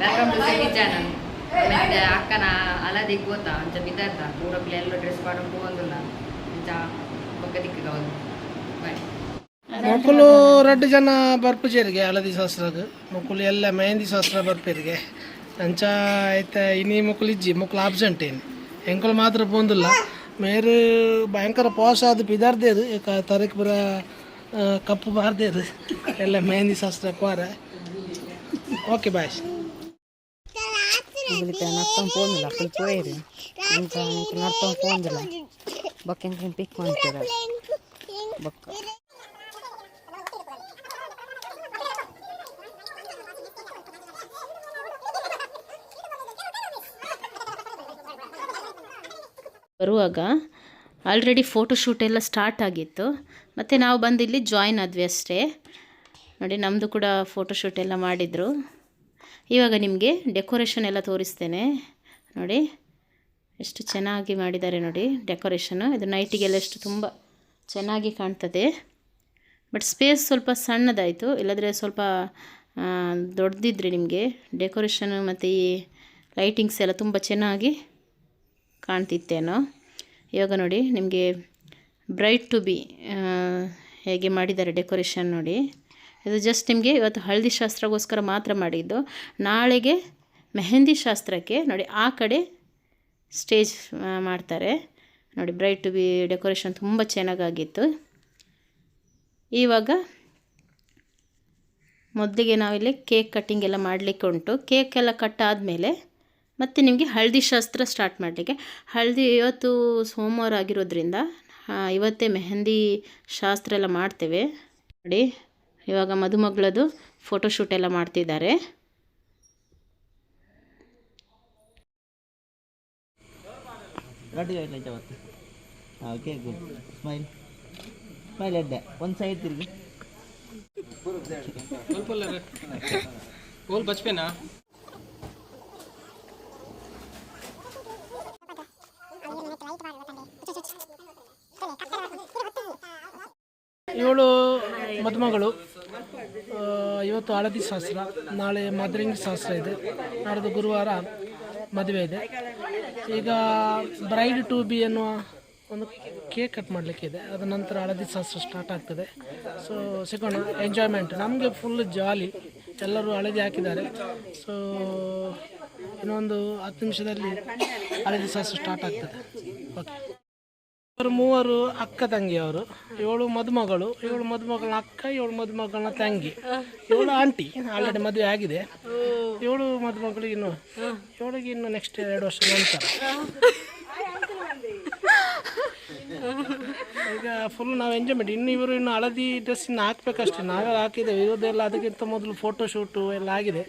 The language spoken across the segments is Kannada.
ವೆಲ್ಕಮ್ ಟು ಸಿಟಿ ಚಾನಲ್ ಮತ್ತೆ ಅಕ್ಕನ ಅಲದಿಗೆ ಗೋತಾ ಅಂಚ ಬಿದ್ದಾರ್ದ ಕೂಡಕ್ಲೆ ಎಲ್ಲ ಡ್ರೆಸ್ ಮಾಡೋಕೆ ಹೋಗಂಗಿಲ್ಲ ಅಂಚ ಪಕ್ಕ ದಿಕ್ಕಿಗೆ ಅವರು ಬಾಯ್ ಮೊಕ್ಕಲು ರಡ್ಡು ಜನ ಬರ್ಪುಜೇರಿಗೆ ಹಳದಿ ಶಾಸ್ತ್ರಗ ಮಕ್ಕಳು ಎಲ್ಲ ಮೆಹಂದಿ ಶಾಸ್ತ್ರ ಬರ್ಪೇರಿಗೆ. ಅಂಚ ಐತೆ ಇನ್ನಿ ಮಕ್ಕಳು ಇಜ್ಜಿ, ಮಕ್ಕಳು ಆಬ್ಸೆಂಟ್ ಏನು. ಎಂಕಲು ಮಾತ್ರ ಬಂದಿಲ್ಲ. ಮೇರು ಭಯಂಕರ ಪೋಷ ಅದು ಬಿದಾರ್ದೇದು ಏಕ ತರಕ್ ಬರ ಕಪ್ಪು ಬಾರ್ದೇ ಬಾರ್ದೇದು ಎಲ್ಲ ಮೆಹಂದಿ ಶಾಸ್ತ್ರ ಕೋರ ಓಕೆ ಬಾಯ್ ಇಂಕ ಇಂಕ ನರ್ತಂ ಪೋಂದಿಲ್ಲ ಬಕ್ಕ ಇಂಕ ಪಿಕ್ ಮಾಡ್ತೀರ ಬಕ್ಕ ಬರುವಾಗ ಆಲ್ರೆಡಿ ಫೋಟೋಶೂಟ್ ಎಲ್ಲ ಸ್ಟಾರ್ಟ್ ಆಗಿತ್ತು. ಮತ್ತು ನಾವು ಬಂದು ಇಲ್ಲಿ ಜಾಯಿನ್ ಆದ್ವಿ ಅಷ್ಟೇ. ನೋಡಿ ನಮ್ಮದು ಕೂಡ ಫೋಟೋಶೂಟ್ ಎಲ್ಲ ಮಾಡಿದರು. ಇವಾಗ ನಿಮಗೆ ಡೆಕೋರೇಷನ್ ಎಲ್ಲ ತೋರಿಸ್ತೇನೆ. ನೋಡಿ, ಎಷ್ಟು ಚೆನ್ನಾಗಿ ಮಾಡಿದ್ದಾರೆ ನೋಡಿ ಡೆಕೋರೇಷನು ಇದು ನೈಟಿಗೆಲ್ಲ ಎಷ್ಟು ತುಂಬ ಚೆನ್ನಾಗಿ ಕಾಣ್ತದೆ. ಬಟ್ ಸ್ಪೇಸ್ ಸ್ವಲ್ಪ ಸಣ್ಣದಾಯಿತು. ಇಲ್ಲದ್ರೆ ಸ್ವಲ್ಪ ದೊಡ್ಡದಿದ್ರೆ ನಿಮಗೆ. ಡೆಕೋರೇಷನ್ ಮತ್ತು ಈ ಲೈಟಿಂಗ್ಸ್ ಎಲ್ಲ ತುಂಬ ಚೆನ್ನಾಗಿ ಕಾಣ್ತಿತ್ತೇನೋ. ಇವಾಗ ನೋಡಿ, ನಿಮಗೆ ಬ್ರೈಟ್ ಟು ಬಿ ಹೇಗೆ ಮಾಡಿದ್ದಾರೆ ಡೆಕೋರೇಷನ್ ನೋಡಿ. ಇದು ಜಸ್ಟ್ ನಿಮಗೆ ಇವತ್ತು ಹಳದಿ ಶಾಸ್ತ್ರಗೋಸ್ಕರ ಮಾತ್ರ ಮಾಡಿದ್ದು. ನಾಳೆಗೆ ಮೆಹಂದಿ ಶಾಸ್ತ್ರಕ್ಕೆ ನೋಡಿ ಆ ಕಡೆ ಸ್ಟೇಜ್ ಮಾಡ್ತಾರೆ. ನೋಡಿ ಬ್ರೈಟ್ ಟು ಬಿ ಡೆಕೋರೇಷನ್ ತುಂಬ ಚೆನ್ನಾಗಾಗಿತ್ತು. ಇವಾಗ ಮೊದಲಿಗೆ ನಾವಿಲ್ಲಿ ಕೇಕ್ ಕಟ್ಟಿಂಗ್ ಎಲ್ಲ ಮಾಡಲಿಕ್ಕೆ ಉಂಟು. ಕೇಕ್ ಎಲ್ಲ ಕಟ್ ಆದಮೇಲೆ ಮತ್ತು ನಿಮಗೆ ಹಳದಿ ಶಾಸ್ತ್ರ ಸ್ಟಾರ್ಟ್ ಮಾಡಲಿಕ್ಕೆ. ಹಳದಿ ಇವತ್ತು ಸೋಮವಾರ ಆಗಿರೋದ್ರಿಂದ ಇವತ್ತೇ ಮೆಹಂದಿ ಶಾಸ್ತ್ರ ಎಲ್ಲ ಮಾಡ್ತೇವೆ. ನೋಡಿ. ಇವಾಗ ಮದುಮಗಳದು ಫೋಟೋಶೂಟ್ ಎಲ್ಲ ಮಾಡ್ತಿದ್ದಾರೆ. ಓಕೆ ಗುಡ್ ಸ್ಮೈಲ್ ಸ್ಮೈಲ್ ಎಡ್ಡೆ. ಒಂದು ಸೈಡ್ ತಿರುಗಿ. ಬಚ್ಪೇನಾ? ಇವಳು ಮದುಮಗಳು. ಇವತ್ತು ಹಳದಿ ಶಾಸ್ತ್ರ, ನಾಳೆ ಮದರಿಂಗಿ ಶಾಸ್ತ್ರ ಇದೆ. ನಾಡಿದ್ದು ಗುರುವಾರ ಮದುವೆ ಇದೆ. ಈಗ ಬ್ರೈಡ್ ಟು ಬಿ ಎನ್ನುವ ಒಂದು ಕೇಕ್ ಕಟ್ ಮಾಡಲಿಕ್ಕೆ ಇದೆ. ಅದ ನಂತರ ಹಳದಿ ಶಾಸ್ತ್ರ ಸ್ಟಾರ್ಟ್ ಆಗ್ತದೆ. ಸೊ ಸಿಗೋಣ ಎಂಜಾಯ್ಮೆಂಟ್ ನಮಗೆ ಫುಲ್ ಜಾಲಿ ಎಲ್ಲರೂ ಹಳದಿ ಹಾಕಿದ್ದಾರೆ. ಸೊ ಇನ್ನೊಂದು ಹತ್ತು ನಿಮಿಷದಲ್ಲಿ ಹಳದಿ ಶಾಸ್ತ್ರ ಸ್ಟಾರ್ಟ್ ಆಗ್ತದೆ. ಓಕೆ ಇವರು ಮೂವರು ಅಕ್ಕ ತಂಗಿ ಅವರು ಏಳು ಮದುಮಗಳು, ಏಳು ಮದುಮಗಳ ಅಕ್ಕ, ಏಳು ಮದುಮಗಳನ್ನ ತಂಗಿ, ಏಳು ಆಂಟಿ, ಆಲ್ರೆಡಿ ಮದುವೆ ಆಗಿದೆ. ಏಳು ಮದುಮಗಳು ಇನ್ನು ಇವಳಿಗೆ ಇನ್ನು ನೆಕ್ಸ್ಟ್ ಎರಡು ವರ್ಷ ನಂತರ. ಈಗ ಫುಲ್ ನಾವು ಎಂಜಾಯ್ಮೆಂಟ್ ಇನ್ನು ಇವರು ಇನ್ನು ಹಳದಿ ಡ್ರೆಸ್ ಇನ್ನು ಹಾಕ್ಬೇಕಷ್ಟೇ. ನಾವೇ ಹಾಕಿದ್ದೇವೆ. ಇರೋದೆಲ್ಲ ಅದಕ್ಕಿಂತ ಮೊದಲು ಫೋಟೋ ಶೂಟು ಎಲ್ಲ ಆಗಿದೆ.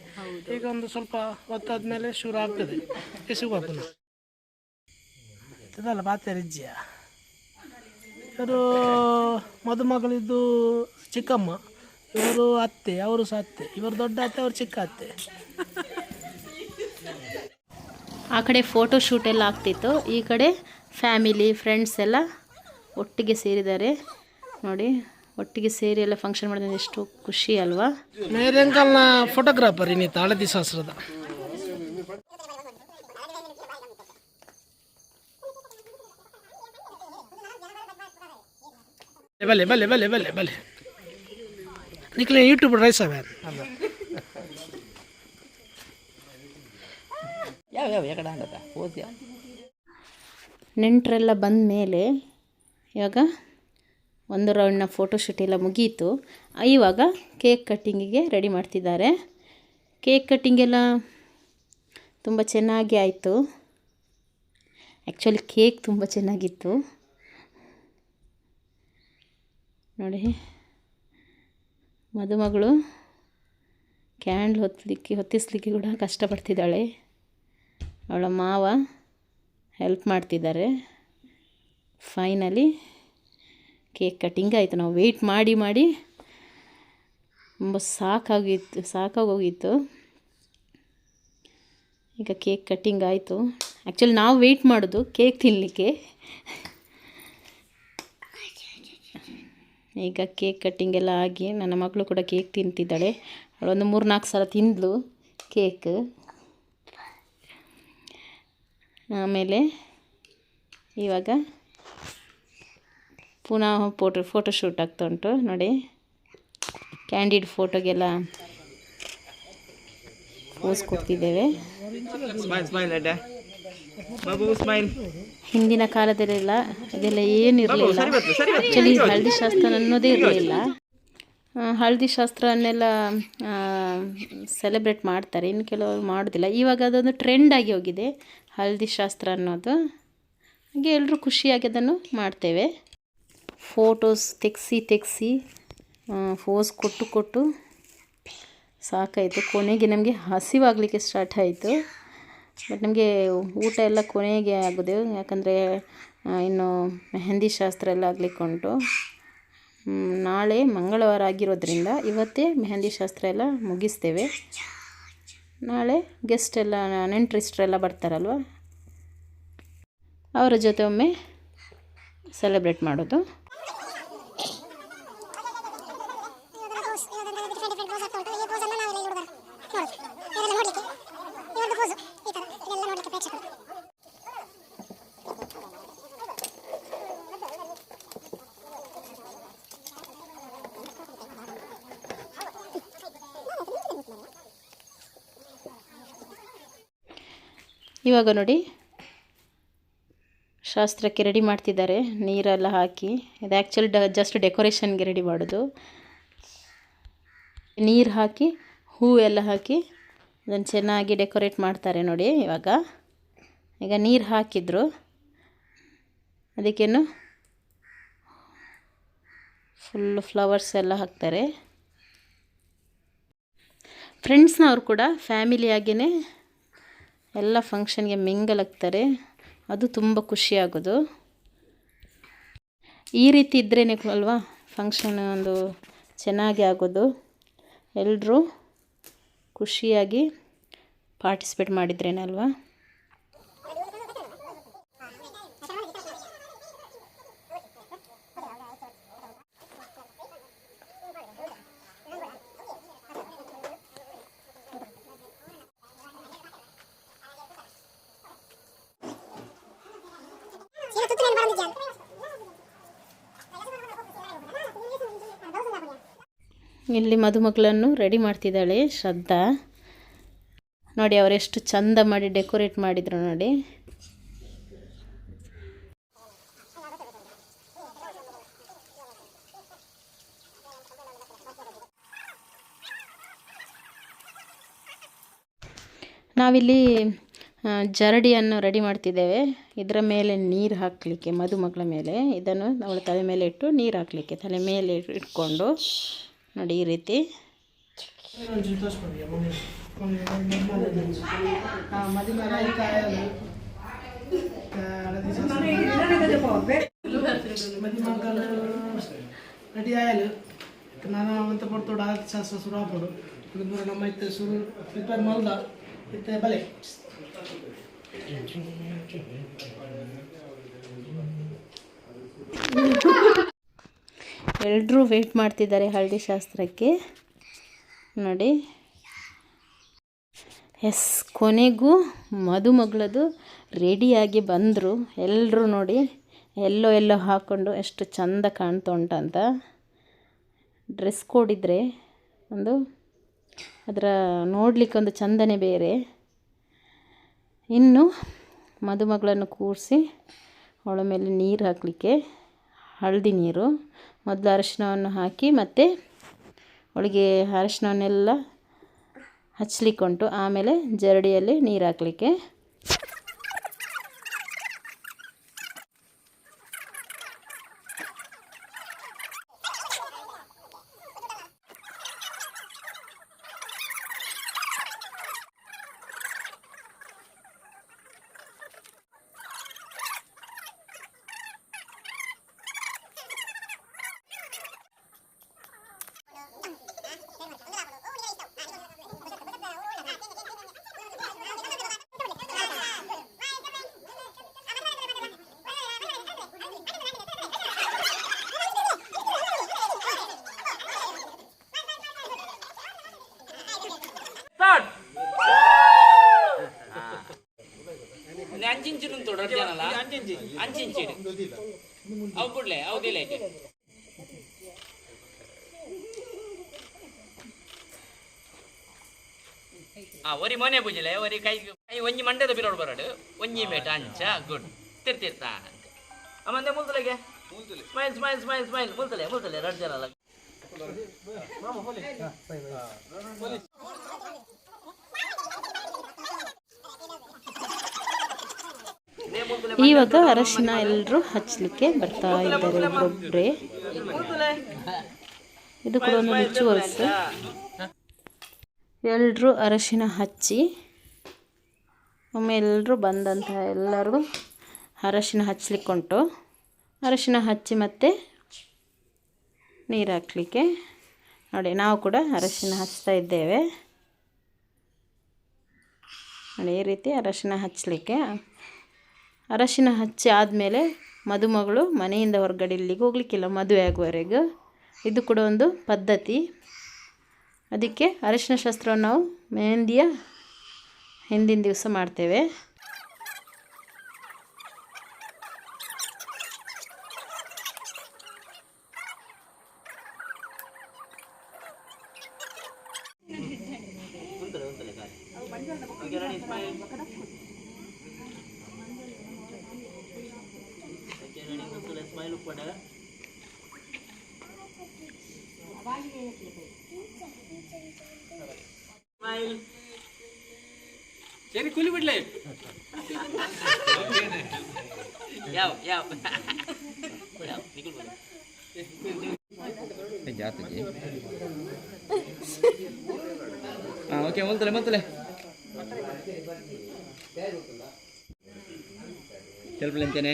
ಈಗ ಒಂದು ಸ್ವಲ್ಪ ಹೊತ್ತಾದ್ಮೇಲೆ ಶುರು ಆಗ್ತದೆ. ಸಿಗುವ ಪುನಃ ಇದಲ್ಲ ಬಾತ್ಯಾರಿಜ್ಜಿಯ ಇವರು ಮದುಮಗಳಿದ್ದು ಚಿಕ್ಕಮ್ಮ. ಇವರು ಅತ್ತೆ ಅವರು ಸಹ ಅತ್ತೆ. ಇವರು ದೊಡ್ಡ ಅತ್ತೆ ಅವರು ಚಿಕ್ಕ ಅತ್ತೆ. ಆ ಕಡೆ ಫೋಟೋ ಶೂಟ್ ಎಲ್ಲ ಆಗ್ತಿತ್ತು. ಈ ಕಡೆ ಫ್ಯಾಮಿಲಿ ಫ್ರೆಂಡ್ಸ್ ಎಲ್ಲ ಒಟ್ಟಿಗೆ ಸೇರಿದ್ದಾರೆ. ನೋಡಿ ಒಟ್ಟಿಗೆ ಸೇರಿ ಎಲ್ಲ ಫಂಕ್ಷನ್ ಮಾಡಿದ್ರೆ ಎಷ್ಟು ಖುಷಿ ಅಲ್ವಾ? ಮೇರೆಂಗಲ್ನ ಫೋಟೋಗ್ರಾಫರ್ ಇನ್ನಿತ್ತು ಹಳದಿ ಶಾಸ್ತ್ರದ ಬಲೆ ಬಲೆ ಬಲೆ ಬಲೆ ಬಲೆ ನಿಕ್ಲೆ ಯೂಟ್ಯೂಬ್ ರೈಸ್ ಅವೆ? ಯಾವ ಯಾವ ಯಾಕಡೆ ನೆಂಟರೆಲ್ಲ ಬಂದ ಮೇಲೆ ಇವಾಗ ಒಂದು ರೌಂಡ್ನ ಫೋಟೋಶೂಟ್ ಎಲ್ಲ ಮುಗೀತು. ಇವಾಗ ಕೇಕ್ ಕಟ್ಟಿಂಗಿಗೆ ರೆಡಿ ಮಾಡ್ತಿದ್ದಾರೆ. ಕೇಕ್ ಕಟ್ಟಿಂಗೆಲ್ಲ ತುಂಬ ಚೆನ್ನಾಗಿ ಆಯಿತು. ಆ್ಯಕ್ಚುಲಿ ಕೇಕ್ ತುಂಬ ಚೆನ್ನಾಗಿತ್ತು. ನೋಡಿ. ಮದುಮಗಳು ಕ್ಯಾಂಡ್ಲ್ ಹೊತ್ತಲಿಕ್ಕೆ ಹೊತ್ತಿಸ್ಲಿಕ್ಕೆ ಕೂಡ ಕಷ್ಟಪಡ್ತಿದ್ದಾಳೆ. ಅವಳ ಮಾವ ಹೆಲ್ಪ್ ಮಾಡ್ತಿದ್ದಾರೆ. ಫೈನಲಿ ಕೇಕ್ ಕಟ್ಟಿಂಗ್ ಆಯಿತು. ನಾವು ವೆಯ್ಟ್ ಮಾಡಿ ಮಾಡಿ ತುಂಬ ಸಾಕಾಗಿತ್ತು ಸಾಕಾಗೋಗಿತ್ತು ಈಗ ಕೇಕ್ ಕಟ್ಟಿಂಗ್ ಆಯಿತು. ಆ್ಯಕ್ಚುಲಿ ನಾವು ವೆಯ್ಟ್ ಮಾಡೋದು ಕೇಕ್ ತಿನ್ನಲಿಕ್ಕೆ ಈಗ ಕೇಕ್ ಕಟ್ಟಿಂಗ್ ಎಲ್ಲ ಆಗಿ ನನ್ನ ಮಗಳು ಕೂಡ ಕೇಕ್ ತಿಂತಿದ್ದಾಳೆ. ಅವಳೊಂದು ಮೂರು ನಾಲ್ಕು ಸಲ ತಿಂದಳು ಕೇಕ್. ಆಮೇಲೆ ಇವಾಗ ಪುನಃ ಫೋಟೋ ಫೋಟೋ ಶೂಟ್ ಆಗ್ತಾ ಉಂಟು. ನೋಡಿ ಕ್ಯಾಂಡಿಡ್ ಫೋಟೋಗೆಲ್ಲ ಪೋಸ್ ಕೊಡ್ತಿದ್ದೇವೆ. ಹಿಂದಿನ ಕಾಲದಲ್ಲೆಲ್ಲ ಇದೆಲ್ಲ ಏನಿರಲಿಲ್ಲ ಆ್ಯಕ್ಚುಲಿ ಹಳದಿ ಶಾಸ್ತ್ರ ಅನ್ನೋದೇ ಇರಲಿಲ್ಲ. ಹಳದಿ ಶಾಸ್ತ್ರವನ್ನೆಲ್ಲ ಸೆಲೆಬ್ರೇಟ್ ಮಾಡ್ತಾರೆ. ಇನ್ನು ಕೆಲವರು ಮಾಡೋದಿಲ್ಲ. ಇವಾಗ ಅದೊಂದು ಟ್ರೆಂಡ್ ಆಗಿ ಹೋಗಿದೆ. ಹಳದಿ ಶಾಸ್ತ್ರ ಅನ್ನೋದು. ಹಾಗೆ ಎಲ್ಲರೂ ಖುಷಿಯಾಗಿ ಅದನ್ನು ಮಾಡ್ತೇವೆ. ಫೋಟೋಸ್ ತೆಗೆಸಿ ತೆಗೆಸಿ ಫೋಸ್ ಕೊಟ್ಟು ಕೊಟ್ಟು ಸಾಕಾಯಿತು. ಕೊನೆಗೆ ನಮಗೆ ಹಸಿವಾಗಲಿಕ್ಕೆ ಸ್ಟಾರ್ಟ್ ಆಯಿತು. ಬಟ್ ನಮಗೆ ಊಟ ಎಲ್ಲ ಕೊನೆಗೆ ಆಗೋದು. ಯಾಕಂದರೆ ಇನ್ನು ಮೆಹಂದಿ ಶಾಸ್ತ್ರ ಎಲ್ಲ ಆಗ್ಲಿಕ್ಕೆ ಉಂಟು. ನಾಳೆ ಮಂಗಳವಾರ ಆಗಿರೋದ್ರಿಂದ ಇವತ್ತೇ ಮೆಹಂದಿ ಶಾಸ್ತ್ರ ಎಲ್ಲ ಮುಗಿಸ್ತೇವೆ. ನಾಳೆ ಗೆಸ್ಟ್ ಎಲ್ಲ ನೆಂಟ್ರಿಸ್ಟ್ರೆಲ್ಲ ಬರ್ತಾರಲ್ವ? ಅವರ ಜೊತೆ ಒಮ್ಮೆ ಸೆಲೆಬ್ರೇಟ್ ಮಾಡೋದು. ಇವಾಗ ನೋಡಿ. ಶಾಸ್ತ್ರಕ್ಕೆ ರೆಡಿ ಮಾಡ್ತಿದ್ದಾರೆ. ನೀರೆಲ್ಲ ಹಾಕಿ. ಇದು ಆ್ಯಕ್ಚುಲಿ ಡ ಜಸ್ಟ್ ಡೆಕೋರೇಷನ್ಗೆ ರೆಡಿ ಮಾಡೋದು. ನೀರು ಹಾಕಿ, ಹೂ ಎಲ್ಲ ಹಾಕಿ ಅದನ್ನು ಚೆನ್ನಾಗಿ ಡೆಕೋರೇಟ್ ಮಾಡ್ತಾರೆ ನೋಡಿ ಇವಾಗ. ಈಗ ನೀರು ಹಾಕಿದ್ರು. ಅದಕ್ಕೇನು? ಫುಲ್ ಫ್ಲವರ್ಸ್ ಎಲ್ಲ ಹಾಕ್ತಾರೆ. ಫ್ರೆಂಡ್ಸ್ನವ್ರು ಕೂಡ ಫ್ಯಾಮಿಲಿಯಾಗಿಯೇ ಎಲ್ಲ ಫಂಕ್ಷನ್ಗೆ ಮಿಂಗಲ್ ಆಗ್ತಾರೆ ಅದು ತುಂಬ ಖುಷಿಯಾಗೋದು. ಈ ರೀತಿ ಇದ್ರೇ ಅಲ್ವಾ ಫಂಕ್ಷನ್ ಒಂದು ಚೆನ್ನಾಗಿ ಆಗೋದು. ಎಲ್ಲರೂ ಖುಷಿಯಾಗಿ ಪಾರ್ಟಿಸಿಪೇಟ್ ಮಾಡಿದ್ರೇನೆ ಇಲ್ಲಿ ಮದುಮಗಳನ್ನು ರೆಡಿ ಮಾಡ್ತಿದ್ದಾಳೆ ಶ್ರದ್ಧಾ. ನೋಡಿ ಅವರೆಷ್ಟು ಚಂದ ಮಾಡಿ ಡೆಕೋರೇಟ್ ಮಾಡಿದ್ರು ನೋಡಿ. ನಾವಿಲ್ಲಿ ಜರಡಿಯನ್ನು ರೆಡಿ ಮಾಡ್ತಿದ್ದೇವೆ. ಇದರ ಮೇಲೆ ನೀರು ಹಾಕಲಿಕ್ಕೆ, ಮದುಮಗಳ ಮೇಲೆ. ಇದನ್ನು ಅವಳ ತಲೆ ಮೇಲೆ ಇಟ್ಟು ನೀರು ಹಾಕಲಿಕ್ಕೆ, ತಲೆ ಮೇಲೆ ಇಟ್ಕೊಂಡು. ನೋಡಿ ಈ ರೀತಿ. ನಟಿ ಆಯಲು ನಾನು ಅಂತ ಪಡ್ತೋಡು ಆರತಿ ಶಾಸ್ತ್ರ ಶುರು ಹಾಕೋಡು ನಮ್ಮ ಇತ್ತೆ ಸುರು ಪ್ರಿಪೇರ್ ಮಲ್ದ ಇತ್ತೆ ಬಲೆ ಎಲ್ಲರೂ ವೆಯ್ಟ್ ಮಾಡ್ತಿದ್ದಾರೆ ಹಳದಿ ಶಾಸ್ತ್ರಕ್ಕೆ. ನೋಡಿ. ಎಸ್, ಕೊನೆಗೂ ಮದುಮಗಳದು ರೆಡಿಯಾಗಿ ಬಂದರು. ಎಲ್ಲರೂ ನೋಡಿ, ಎಲ್ಲೋ ಎಲ್ಲೋ ಹಾಕ್ಕೊಂಡು ಎಷ್ಟು ಚಂದ ಕಾಣ್ತಾ ಉಂಟಂತ ಡ್ರೆಸ್ ಕೋಡ್ ಒಂದು ಅದರ ನೋಡಲಿಕ್ಕೆ ಒಂದು ಚಂದನೇ ಬೇರೆ. ಇನ್ನು ಮದುಮಗಳನ್ನು ಕೂರಿಸಿ ಅವಳ ಮೇಲೆ ನೀರು ಹಾಕಲಿಕ್ಕೆ ಹಳದಿ ನೀರು. ಮೊದಲು ಅರಿಶಿಣವನ್ನು ಹಾಕಿ ಮತ್ತು ಹೋಳಿಗೆ ಅರಿಶಿಣವನ್ನೆಲ್ಲ ಹಚ್ಚಲಿಕ್ಕುಂಟು ಆಮೇಲೆ ಜರಡಿಯಲ್ಲಿ ನೀರು ಹಾಕಲಿಕ್ಕೆ. ಇಂಚಿ ಅವು ಬಿಡ್ಲೆ ಅವದಿಲ್ಲ ಐತೆ. ಆ ಒರಿ ಮನೆ ಬುಜಿಲೆ ಒರಿ ಕೈ ಕೈ ಒಂಜಿ ಮಂಡ್ಯದ ಬಿರೋಡ್ ಬರೋಡು. ಒಂಜಿ ಮೇಟ ಅಂಚ ಗುಡ್. ತಿರ್ತಿರ್ತ ಅಮ್ಮಂದೆ ಮುಲ್ತಲೆಗೆ? Smile smile smile smile. ಮುಲ್ತಲೆ ಮುಲ್ತಲೆ ರಡ್ಜನಲ್ಲ ಇವಾಗ ಅರಶಿನ ಎಲ್ಲರೂ ಹಚ್ಚಲಿಕ್ಕೆ ಬರ್ತಾ ಇದ್ದಾರೆ ಒಬ್ಬೊಬ್ಬರೇ ಇದು ಕೂಡ ಒಂದು ರಿಚುವಲ್ಸ್ ಎಲ್ಲರೂ ಅರಶಿನ ಹಚ್ಚಿ, ಒಮ್ಮೆ ಎಲ್ಲರೂ ಬಂದಂತಹ ಎಲ್ಲರಿಗೂ ಅರಶಿನ ಹಚ್ಚಲಿಕ್ಕೆ ಉಂಟು. ಅರಶಿನ ಹಚ್ಚಿ ಮತ್ತೆ ನೀರು ಹಾಕ್ಲಿಕ್ಕೆ. ನೋಡಿ, ನಾವು ಕೂಡ ಅರಶಿನ ಹಚ್ತಾ ಇದ್ದೇವೆ. ನೋಡಿ, ಈ ರೀತಿ ಅರಶಿನ ಹಚ್ಚಲಿಕ್ಕೆ ಅರಶಿನ ಹಚ್ಚಿ ಆದಮೇಲೆ ಮದುಮಗಳು ಮನೆಯಿಂದ ಹೊರಗಡೆ ಇಲ್ಲಿಗೆ ಹೋಗ್ಲಿಕ್ಕಿಲ್ಲ ಮದುವೆ ಆಗುವವರೆಗೂ ಇದು ಕೂಡ ಒಂದು ಪದ್ಧತಿ. ಅದಕ್ಕೆ ಅರಶಿನ ಶಾಸ್ತ್ರವನ್ನು ನಾವು ಮೆಹಂದಿಯ ಹಿಂದಿನ ದಿವಸ ಮಾಡ್ತೇವೆ ಉಂಟಲೆ ಉಂಟಲೆ ಗಾಳಿ okay ready smile okay ready ಉಂಟಲೆ smile ಉಪ್ಪಡ ಸ್ಮೈಲ್ ಸರಿ ಕುಲಿ ಬಿಡ್ಲೆ ಯಾವ ಯಾವ ಯಾವ ನಿಗುಲ್ ಬನ್ನಿ ಜಾತಜಿ ಹಾಂ ಓಕೆ ಮುಲ್ತಲೆ ಮುಲ್ತಲೆ ಸ್ವಲ್ಪ ಅಂತೇನೆ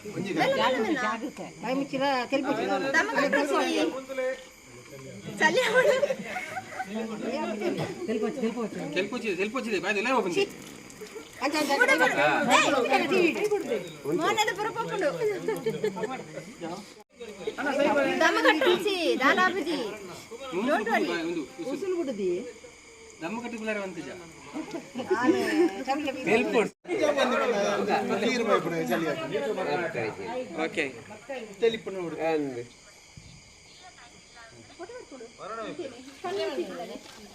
ಮೆತ್ತು ಮೆತ್ತು ಮೆತ್ತು ಮೆತ್ತು ಮಾಡು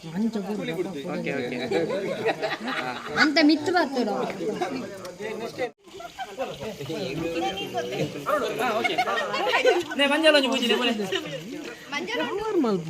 ನಿನ್ನ ತೆತ್ತುಂಡ ಅಲ್ಲ ಅಲ್ಲ ಅಲ್ಲ ಅಲ್ಲ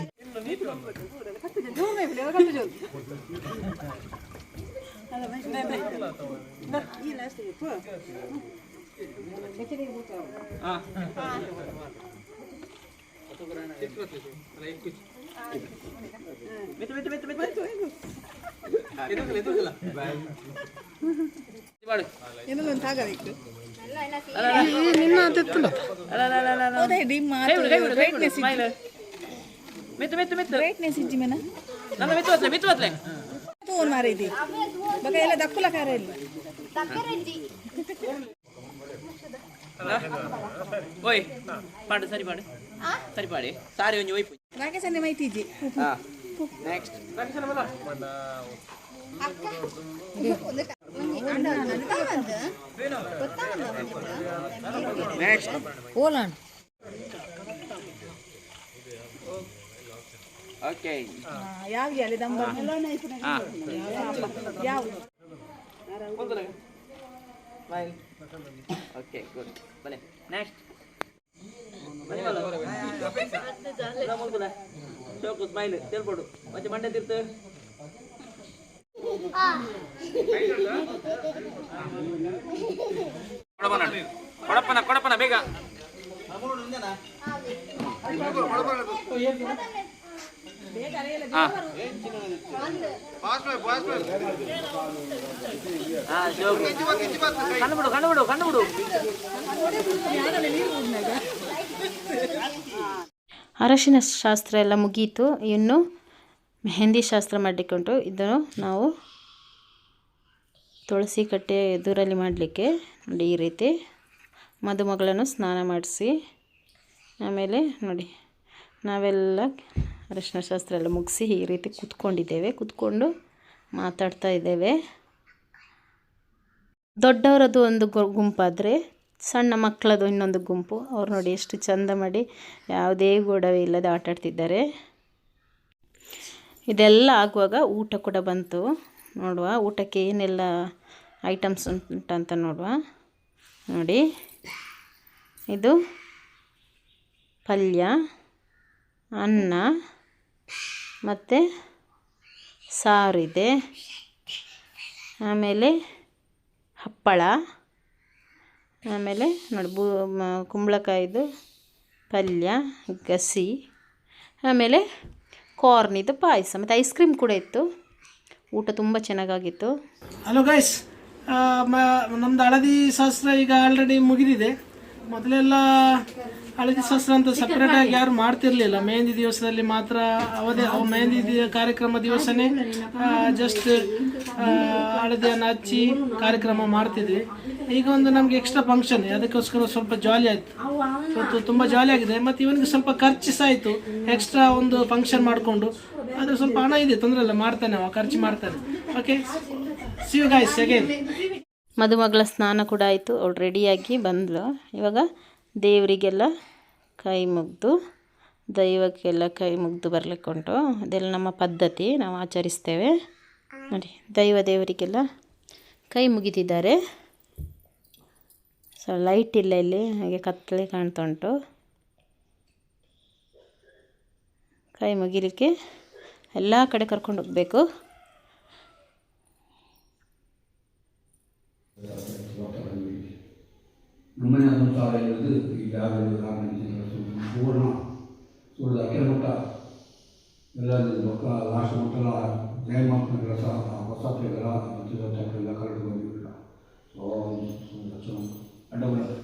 ಅಲ್ಲ ಕೈ ಬಿಡು ಕೈ ಬಿಡು ಕೈ ಬಿಡು ಸ್ಮೈಲ್ ಮೆತ್ತು ಮೆತ್ತು ಮೆತ್ತು ಬ್ರೈಟ್ನೆಸ್ ಇಜ್ಜಿ ಮೇನ ನನ್ನ ಮೆತ್ತು ಹತ್ಲೆ ತೋನ್ ಮಾರೈತಿ ಬಗ ಎಲ್ಲ ದಕ್ಕುಲ ಕಾರ ಇಲ್ಲ. ಓಯ್ ಪಾಡು ಸರಿ ಪಾಡು. ಸರಿ ಪಾಡಿ. ಸಾರಿ ಒಂಜಿ ಒಯ್ಪು. ಮೈತಿಜ್ಜಿ ಹಾ. ನೆಕ್ಸ್ಟ್ ನೆಕ್ಸ್ಟ್ ಓಕೆ ಯಾವ ಅಲ್ಲಿ ದಂಬ ಹಾ. ಯಾವ ಸ್ಮೈಲ್ ಓಕೆ ಗುಡ್ ಬಲೆ ನೆಕ್ಸ್ಟ್ ಶೋಕು ಸ್ಮೈಲ್ ತಿಳ್ಬೋಡು ಮತ್ತೆ ಮಂಡೆ ತಿರ್ತು. ಕೊಡಪನ. ಕೊಡಪನ ಬೇಗ. ಹಾಂ ಶೋಭು ಕಣ್ಣು ಬಿಡು ಕಣ್ಣು ಬಿಡು ಕಣ್ಣು ಬಿಡು ಅರಶಿನ ಶಾಸ್ತ್ರ ಎಲ್ಲ ಮುಗೀತು. ಇನ್ನು ಮೆಹಂದಿ ಶಾಸ್ತ್ರ ಮಾಡಲಿಕ್ಕುಂಟು ಇದನ್ನು ನಾವು ತುಳಸಿ ಕಟ್ಟೆ ಎದುರಲ್ಲಿ ಮಾಡಲಿಕ್ಕೆ ನೋಡಿ ಈ ರೀತಿ ಮದುಮಗಳನ್ನು ಸ್ನಾನ ಮಾಡಿಸಿ ಆಮೇಲೆ ನೋಡಿ ನಾವೆಲ್ಲ ಅರಶಿನ ಶಾಸ್ತ್ರ ಎಲ್ಲ ಮುಗಿಸಿ ಈ ರೀತಿ ಕೂತ್ಕೊಂಡಿದ್ದೇವೆ, ಕೂತ್ಕೊಂಡು ಮಾತಾಡ್ತಾ ಇದ್ದೇವೆ. ದೊಡ್ಡವರದ್ದು ಒಂದು ಗುಂಪಾದರೆ ಸಣ್ಣ ಮಕ್ಕಳದು ಇನ್ನೊಂದು ಗುಂಪು. ಅವ್ರು ನೋಡಿ ಎಷ್ಟು ಚಂದ ಮಾಡಿ ಯಾವುದೇ ಗೋಡವೆ ಇಲ್ಲದೆ ಆಟ ಆಡ್ತಿದ್ದಾರೆ. ಇದೆಲ್ಲ ಆಗುವಾಗ ಊಟ ಕೂಡ ಬಂತು. ನೋಡುವ ಊಟಕ್ಕೆ ಏನೆಲ್ಲ ಐಟಮ್ಸ್ ಉಂಟಂತ ನೋಡುವ. ನೋಡಿ, ಇದು ಪಲ್ಯ, ಅನ್ನ ಮತ್ತು ಸಾರಿದೆ. ಆಮೇಲೆ ಹಪ್ಪಳ. ಆಮೇಲೆ ನೋಡಿ, ಬೂ ಕುಂಬಳಕಾಯಿದು ಪಲ್ಯ, ಗಸಿ. ಆಮೇಲೆ ಕಾರ್ನಿದು ಪಾಯಸ, ಮತ್ತು ಐಸ್ ಕ್ರೀಮ್ ಕೂಡ ಇತ್ತು. ಊಟ ತುಂಬ ಚೆನ್ನಾಗಾಗಿತ್ತು. ಹಲೋ ಗೈಸ್ ನಮ್ಮದು ಹಳದಿ ಶಾಸ್ತ್ರ ಈಗ ಆಲ್ರೆಡಿ ಮುಗಿದಿದೆ. ಮೊದಲೆಲ್ಲ ಹಳದಿ ಶಾಸ್ತ್ರ ಅಂತ ಸಪ್ರೇಟ್ ಆಗಿ ಯಾರು ಮಾಡ್ತಿರ್ಲಿಲ್ಲ. ಮೆಹಂದಿ ದಿವಸದಲ್ಲಿ ಮಾತ್ರ ಅವದೇ ಅವ ಮೆಹಂದಿ ಕಾರ್ಯಕ್ರಮ ದಿವಸನೇ ಜಸ್ಟ್ ಹಳದಿಯನ್ನು ಹಚ್ಚಿ ಕಾರ್ಯಕ್ರಮ ಮಾಡ್ತಿದ್ವಿ. ಈಗ ಒಂದು ನಮ್ಗೆ ಎಕ್ಸ್ಟ್ರಾ ಫಂಕ್ಷನ್ ಅದಕ್ಕೋಸ್ಕರ ಸ್ವಲ್ಪ ಜಾಲಿ ಆಯ್ತು. ಇವತ್ತು ತುಂಬಾ ಜಾಲಿ ಆಗಿದೆ. ಮತ್ತೆ ಇವನಿಗೆ ಸ್ವಲ್ಪ ಖರ್ಚು ಸಹ ಆಯ್ತು. ಎಕ್ಸ್ಟ್ರಾ ಒಂದು ಫಂಕ್ಷನ್ ಮಾಡಿಕೊಂಡು. ಅದು ಸ್ವಲ್ಪ ಹಣ ಇದೆ ತೊಂದರೆ ಇಲ್ಲ ಮಾಡ್ತಾನೆ ಅವ ಖರ್ಚು ಮಾಡ್ತಾನೆ. Okay see you guys again ಮದುಮಗಳ ಸ್ನಾನ ಕೂಡ ಆಯಿತು. ಅವಳು ರೆಡಿಯಾಗಿ ಬಂದಳು ಇವಾಗ ದೇವರಿಗೆಲ್ಲ ಕೈ ಮುಗಿದು, ದೈವಕ್ಕೆಲ್ಲ ಕೈ ಮುಗಿದು ಬರಲಿಕ್ಕೆ ಉಂಟು ಅದೆಲ್ಲ ನಮ್ಮ ಪದ್ಧತಿ, ನಾವು ಆಚರಿಸ್ತೇವೆ. ನೋಡಿ, ದೈವ ದೇವರಿಗೆಲ್ಲ ಕೈ ಮುಗಿದಿದ್ದಾರೆ. ಸೊ ಲೈಟ್ ಇಲ್ಲ ಇಲ್ಲಿ, ಹಾಗೆ ಕತ್ತಲೆ ಕಾಣ್ತಾ ಉಂಟು ಕೈ ಮುಗಿಲಿಕ್ಕೆ ಎಲ್ಲ ಕಡೆ ಕರ್ಕೊಂಡು ಹೋಗಬೇಕು. ನಮ್ಮನೆ ಸಂಸಾರ ಇರೋದು ಈ ಜಾಗದಲ್ಲಿ ಆರಂಭಿಸಿದ ಪೂರ್ಣ ಸುಳ್ಳು ಅಕ್ಕಿನ ಮಟ್ಟ ಎಲ್ಲ ಮಕ್ಕ ಲಾಸ್ಟ್ ಮಟ್ಟಲ್ಲ ಜಯಮಾಪನ ಕೆಲಸ ಹೊಸ ಕೆಲಸ ಮತ್ತು ಎಲ್ಲ ಕರೆದು ಬಂದಿಲ್ಲ ಸೊ ಅಡ್ಡಬಲ್ಲ ಬಲೆ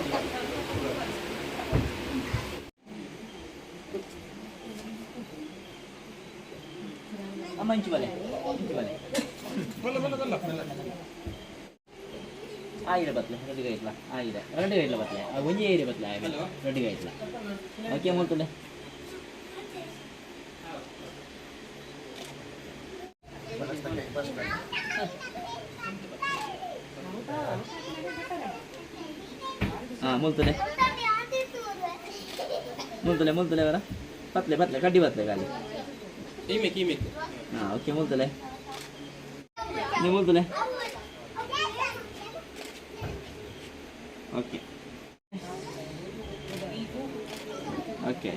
ಅಮ್ಮ ಇಂಚು ಬಲೆ ಇಂಚು ಬಲೆ. ಆಗಿದೆ ಬತ್ಲೆ ರೆಡಿಗೆ ಐತ್ಲ ಆಗಿದೆ ರೆಡಿಗೆ ಐತ್ಲ ಬತ್ಲೆ ಒಂಜಿ ಏರಿ ಬತ್ಲೆ ಆಗಿದೆ ರೆಡಿಗೆ ಐತ್ಲ ಓಕೆ ಮುಲ್ತಲೆ ಹಾಂ ಮುಲ್ತಲೆ ಮುಲ್ತಲೆ ಮುಲ್ತಲೆ ಬರ. ಬತ್ಲೆ ಬತ್ಲೆ ಕಡ್ಡಿ ಬತ್ಲೆ ಖಾಲಿ. ಹಾಂ ಓಕೆ ಮುಲ್ತಲೆ ನೀವು ಮುಲ್ತಲೆ ಓಕೆ ಓಕೆ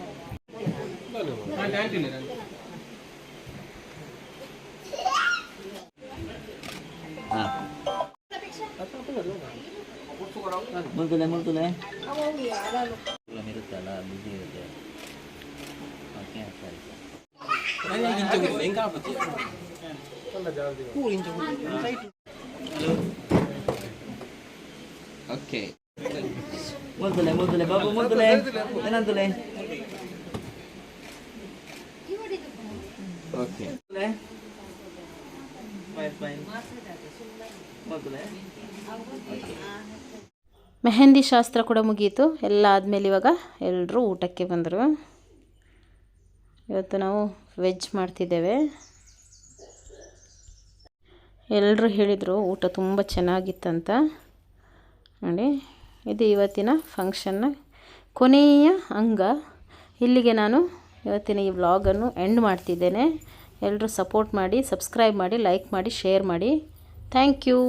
ಹಾಂ ಮುಲ್ತಲೆ ಮುಲ್ತಲೆ ಇರುತ್ತಲ್ಲ ಬಿಸಿ ಇರುತ್ತೆ ಓಕೆ ಸರಿ ಸರಿ ಮೆಹಂದಿ ಶಾಸ್ತ್ರ ಕೂಡ ಮುಗೀತು. ಎಲ್ಲ ಆದಮೇಲೆ ಇವಾಗ ಎಲ್ಲರೂ ಊಟಕ್ಕೆ ಬಂದರು. ಇವತ್ತು ನಾವು ವೆಜ್ ಮಾಡ್ತಿದ್ದೇವೆ. ಎಲ್ಲರೂ ಹೇಳಿದರು ಊಟ ತುಂಬ ಚೆನ್ನಾಗಿತ್ತಂತ. ನೋಡಿ, ಇದು ಇವತ್ತಿನ ಫಂಕ್ಷನ್ನ ಕೊನೆಯ ಅಂಗ. ಇಲ್ಲಿಗೆ ನಾನು ಇವತ್ತಿನ ಈ ವ್ಲಾಗನ್ನು ಎಂಡ್ ಮಾಡ್ತಿದ್ದೇನೆ. ಎಲ್ಲರೂ ಸಪೋರ್ಟ್ ಮಾಡಿ ಸಬ್ಸ್ಕ್ರೈಬ್ ಮಾಡಿ ಲೈಕ್ ಮಾಡಿ ಶೇರ್ ಮಾಡಿ. Thank you